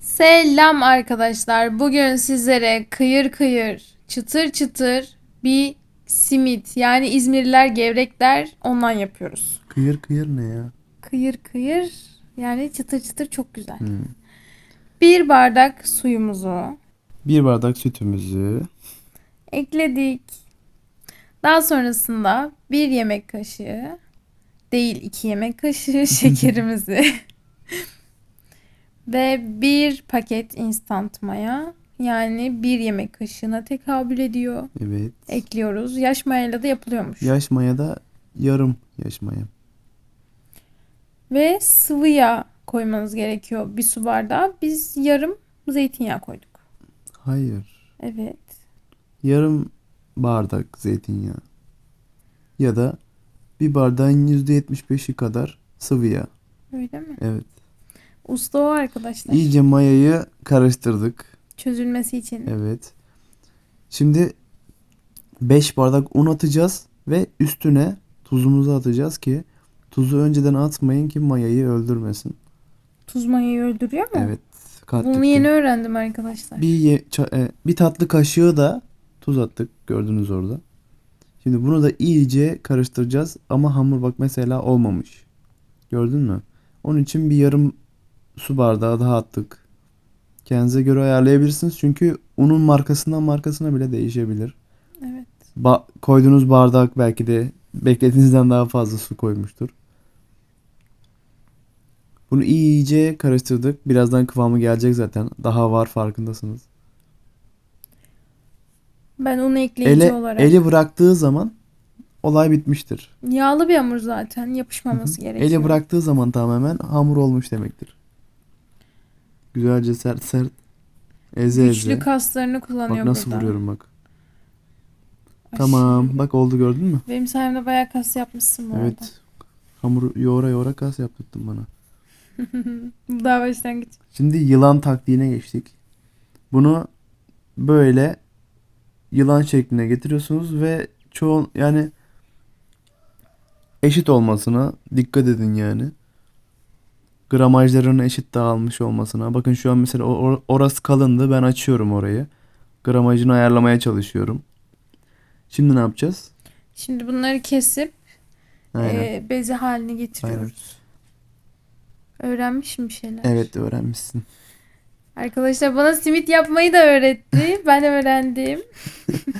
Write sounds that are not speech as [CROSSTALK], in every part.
Selam arkadaşlar. Bugün sizlere kıyır kıyır, çıtır çıtır bir simit yani İzmirliler gevrekler ondan yapıyoruz. Kıyır kıyır ne ya? Kıyır kıyır yani çıtır çıtır çok güzel. Hmm. Bir bardak suyumuzu Bir bardak sütümüzü. ekledik. Daha sonrasında bir yemek kaşığı değil iki yemek kaşığı [LAUGHS] şekerimizi [LAUGHS] ve bir paket instant maya yani bir yemek kaşığına tekabül ediyor. Evet. Ekliyoruz. Yaş mayayla da yapılıyormuş. Yaş maya da yarım yaş maya. Ve sıvı yağ koymanız gerekiyor bir su bardağı. Biz yarım zeytinyağı koyduk. Hayır. Evet. Yarım bardak zeytinyağı. Ya da bir bardağın %75'i kadar sıvı yağ. Öyle mi? Evet. Usta o arkadaşlar. İyice mayayı karıştırdık. Çözülmesi için. Evet. Şimdi 5 bardak un atacağız ve üstüne tuzumuzu atacağız ki tuzu önceden atmayın ki mayayı öldürmesin. Tuz mayayı öldürüyor mu? Evet. Kattık. Bunu yeni öğrendim arkadaşlar. Bir ye- ça- e, bir tatlı kaşığı da tuz attık gördünüz orada. Şimdi bunu da iyice karıştıracağız ama hamur bak mesela olmamış. Gördün mü? Onun için bir yarım su bardağı daha attık. Kendinize göre ayarlayabilirsiniz çünkü unun markasından markasına bile değişebilir. Evet. Ba- koyduğunuz bardak belki de beklediğinizden daha fazla su koymuştur. Bunu iyice karıştırdık. Birazdan kıvamı gelecek zaten. Daha var farkındasınız. Ben un ekleyici Ele, olarak. eli bıraktığı zaman olay bitmiştir. Yağlı bir hamur zaten. Yapışmaması gerekiyor. Eli bıraktığı zaman tamamen hamur olmuş demektir. Güzelce sert sert eze Güçlü eze. kaslarını kullanıyor Bak nasıl burada. vuruyorum bak. Aşırı. Tamam. Bak oldu gördün mü? Benim sayemde bayağı kas yapmışsın bu arada. Evet. Hamuru yoğura yoğura kas yaptırttın bana. [LAUGHS] Daha başlangıç. Şimdi yılan taktiğine geçtik. Bunu böyle yılan şekline getiriyorsunuz ve çoğu yani eşit olmasına dikkat edin yani. Gramajların eşit dağılmış olmasına. Bakın şu an mesela or- orası kalındı. Ben açıyorum orayı. Gramajını ayarlamaya çalışıyorum. Şimdi ne yapacağız? Şimdi bunları kesip Aynen. e, beze haline getiriyoruz. Öğrenmişim bir şeyler. Evet öğrenmişsin. Arkadaşlar bana simit yapmayı da öğretti. ben öğrendim.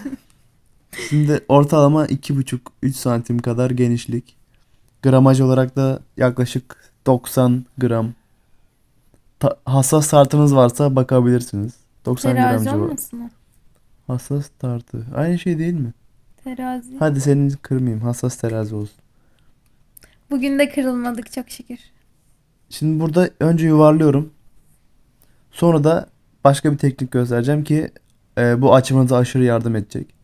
[LAUGHS] Şimdi ortalama 2,5-3 santim kadar genişlik. Gramaj olarak da yaklaşık 90 gram. Ta- hassas tartınız varsa bakabilirsiniz. 90 gram Terazi civarı. olmasın o? Hassas tartı. Aynı şey değil mi? Terazi. Hadi senin kırmayayım. Hassas terazi olsun. Bugün de kırılmadık çok şükür. Şimdi burada önce yuvarlıyorum. Sonra da başka bir teknik göstereceğim ki e, bu açmanıza aşırı yardım edecek.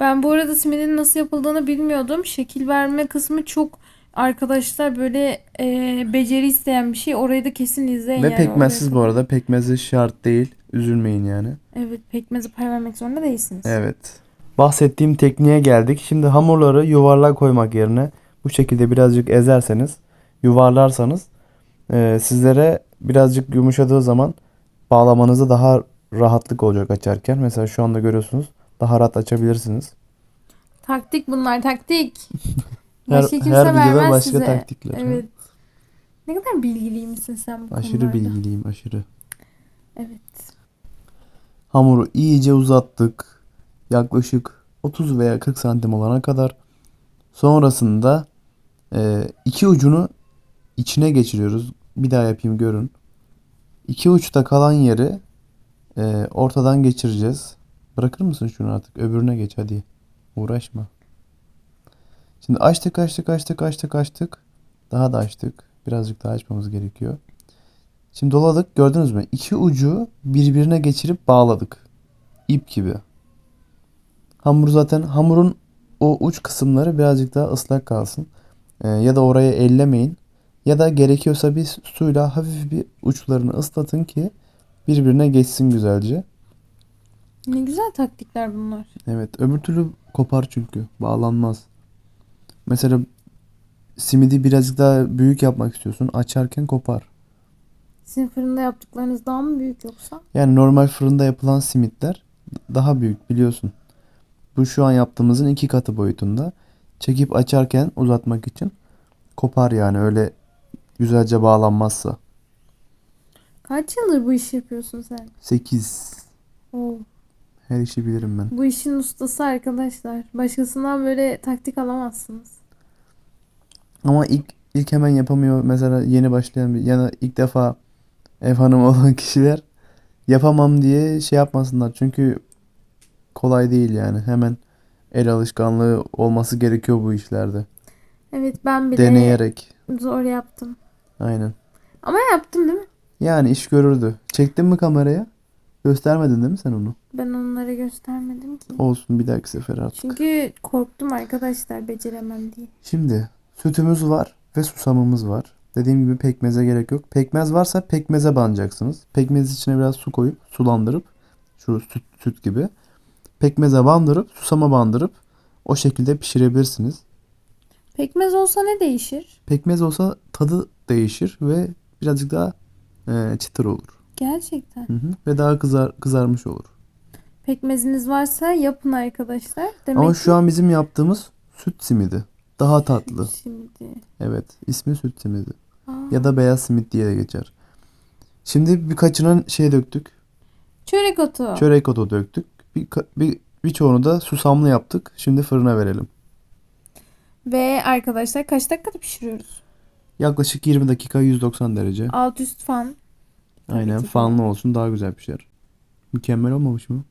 Ben bu arada simidin nasıl yapıldığını bilmiyordum. Şekil verme kısmı çok arkadaşlar böyle e, beceri isteyen bir şey. Orayı da kesin izleyin Ve yani. pekmezsiz Oraya bu arada. Pekmezi şart değil. Üzülmeyin yani. Evet pekmezi pay vermek zorunda değilsiniz. Evet. Bahsettiğim tekniğe geldik. Şimdi hamurları yuvarlak koymak yerine bu şekilde birazcık ezerseniz, yuvarlarsanız e, sizlere birazcık yumuşadığı zaman bağlamanızda daha rahatlık olacak açarken. Mesela şu anda görüyorsunuz. Daha rahat açabilirsiniz. Taktik bunlar taktik. [LAUGHS] Her, Başka kimse her videoda vermez başka size. taktikler. Evet. Ne kadar bilgiliymişsin sen bu Aşırı konularda. bilgiliyim, aşırı. Evet. Hamuru iyice uzattık. Yaklaşık 30 veya 40 santim olana kadar. Sonrasında e, iki ucunu içine geçiriyoruz. Bir daha yapayım görün. İki uçta kalan yeri e, ortadan geçireceğiz. Bırakır mısın şunu artık? Öbürüne geç hadi. Uğraşma. Şimdi açtık açtık açtık açtık açtık. Daha da açtık. Birazcık daha açmamız gerekiyor. Şimdi doladık gördünüz mü? İki ucu birbirine geçirip bağladık. İp gibi. Hamur zaten hamurun o uç kısımları birazcık daha ıslak kalsın. Ee, ya da oraya ellemeyin. Ya da gerekiyorsa bir suyla hafif bir uçlarını ıslatın ki birbirine geçsin güzelce. Ne güzel taktikler bunlar. Evet öbür türlü kopar çünkü bağlanmaz. Mesela simidi birazcık daha büyük yapmak istiyorsun. Açarken kopar. Sizin fırında yaptıklarınız daha mı büyük yoksa? Yani normal fırında yapılan simitler daha büyük biliyorsun. Bu şu an yaptığımızın iki katı boyutunda. Çekip açarken uzatmak için kopar yani öyle güzelce bağlanmazsa. Kaç yıldır bu işi yapıyorsun sen? 8. Oo. Her işi bilirim ben. Bu işin ustası arkadaşlar. Başkasından böyle taktik alamazsınız. Ama ilk ilk hemen yapamıyor. Mesela yeni başlayan bir ya da ilk defa ev hanımı [LAUGHS] olan kişiler yapamam diye şey yapmasınlar. Çünkü kolay değil yani. Hemen el alışkanlığı olması gerekiyor bu işlerde. Evet ben bile Deneyerek. zor yaptım. Aynen. Ama yaptım değil mi? Yani iş görürdü. Çektin mi kameraya? Göstermedin değil mi sen onu? Ben onlara göstermedim ki. Olsun bir dahaki sefer artık. Çünkü korktum arkadaşlar beceremem diye. Şimdi sütümüz var ve susamımız var. Dediğim gibi pekmeze gerek yok. Pekmez varsa pekmeze banacaksınız. Pekmez içine biraz su koyup sulandırıp şu süt, süt gibi pekmeze bandırıp susama bandırıp o şekilde pişirebilirsiniz. Pekmez olsa ne değişir? Pekmez olsa tadı değişir ve birazcık daha e, çıtır olur. Gerçekten. Hı hı. Ve daha kızar kızarmış olur. Pekmeziniz varsa yapın arkadaşlar. Demek Ama ki şu an bizim yaptığımız süt simidi. Daha tatlı. şimdi. Evet, ismi süt simidi. Aa. Ya da beyaz simit diye de geçer. Şimdi birkaçına şey döktük. Çörek otu. Çörek otu döktük. Bir, bir, birçoğunu da susamlı yaptık. Şimdi fırına verelim. Ve arkadaşlar kaç dakikada pişiriyoruz? Yaklaşık 20 dakika 190 derece. Alt üst fan. Tabii Aynen ki fanlı olsun daha güzel pişer. Mükemmel olmamış mı?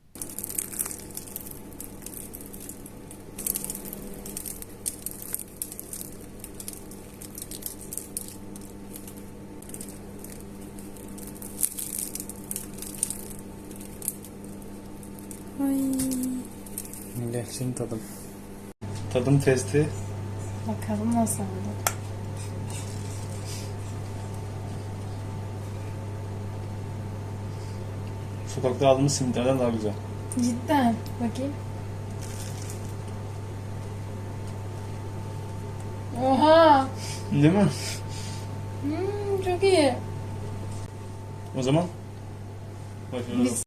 Ay. Gel şimdi tadım. Tadım testi. Bakalım nasıl oldu. Sokakta aldığımız simitlerden daha güzel. Cidden. Bakayım. Oha. Değil mi? Hmm, çok iyi. O zaman başlayalım. Biz